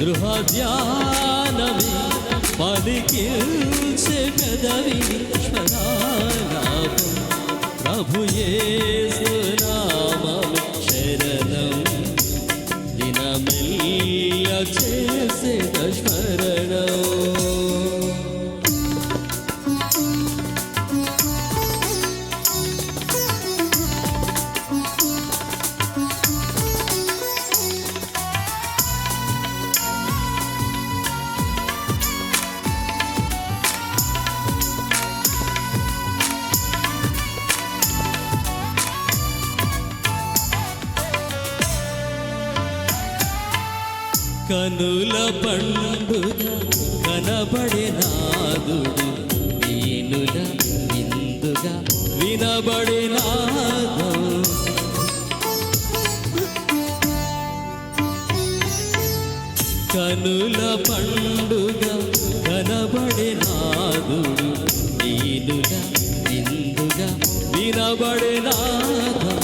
గృహ ధ్యానమే పెదవి పెదవిని స్మరాలాపం కనుల పండుగ కనబడే నాదుడు వీనుల విందుగా వినబడే నాదు. కనుల పండుగ కనబడే నాదుడు వీనుల విందుగా వినబడే నాదం.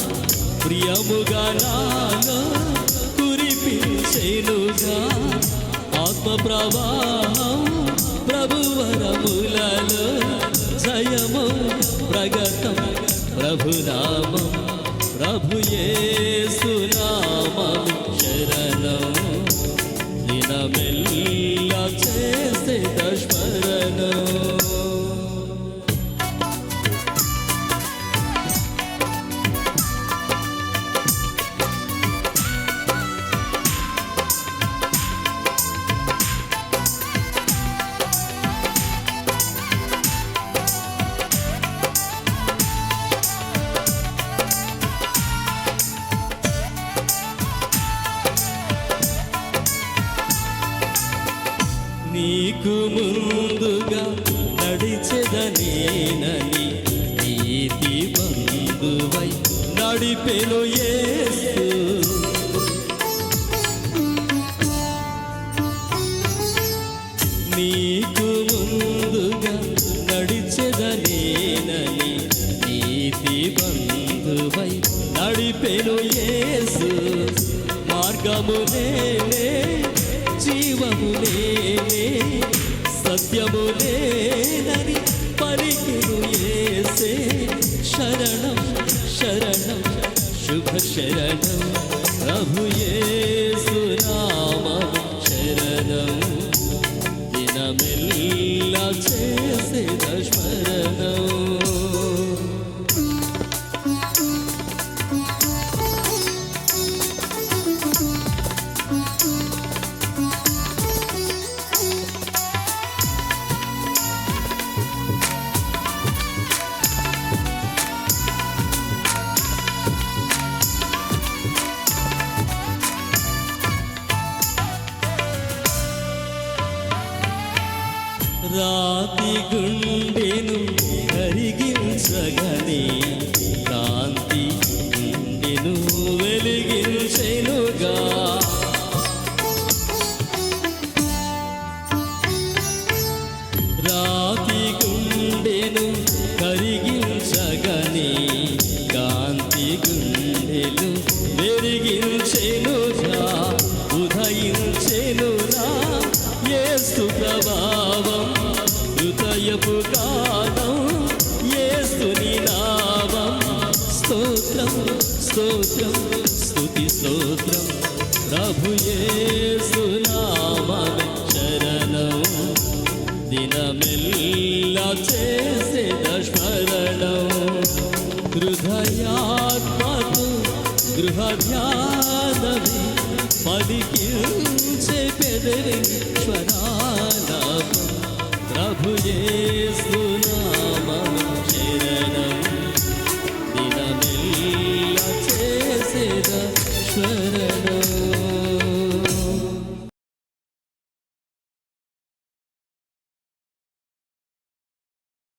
ప్రియముగా నా మేలుగా ఆత్మ ప్రవాహం ప్రభువరములలో జయము ప్రగతం ప్రభునామం. నీకు ముందుగా నడిచెదనేనని నీతి బంధువై నడిపెను యేసు. నీకు ముందుగా నడిచెదనేనని నీతి బంధువై నడిపెను యేసు. మార్గము నేనే. జీవము సత్యము నేనని పలికిను ఏసే శరణం శరణం శుభ శరణం ప్రభు యేసు. రాతి గుండెను కరిగించగని ఉదయించెనురా యేసు ప్రభావం హృదయపు కాలం యేసుని నామం స్తోత్రం స్తోత్రం స్తుతి స్తోత్రం. ప్రభు యేసు శరణం దినమెల్ల చేసే స్మరణం హృదయాత్మకు గృహ ईश्वरालापं प्रभुजे सुनामं शरणं दिनमेल्ल चेसेद शरणं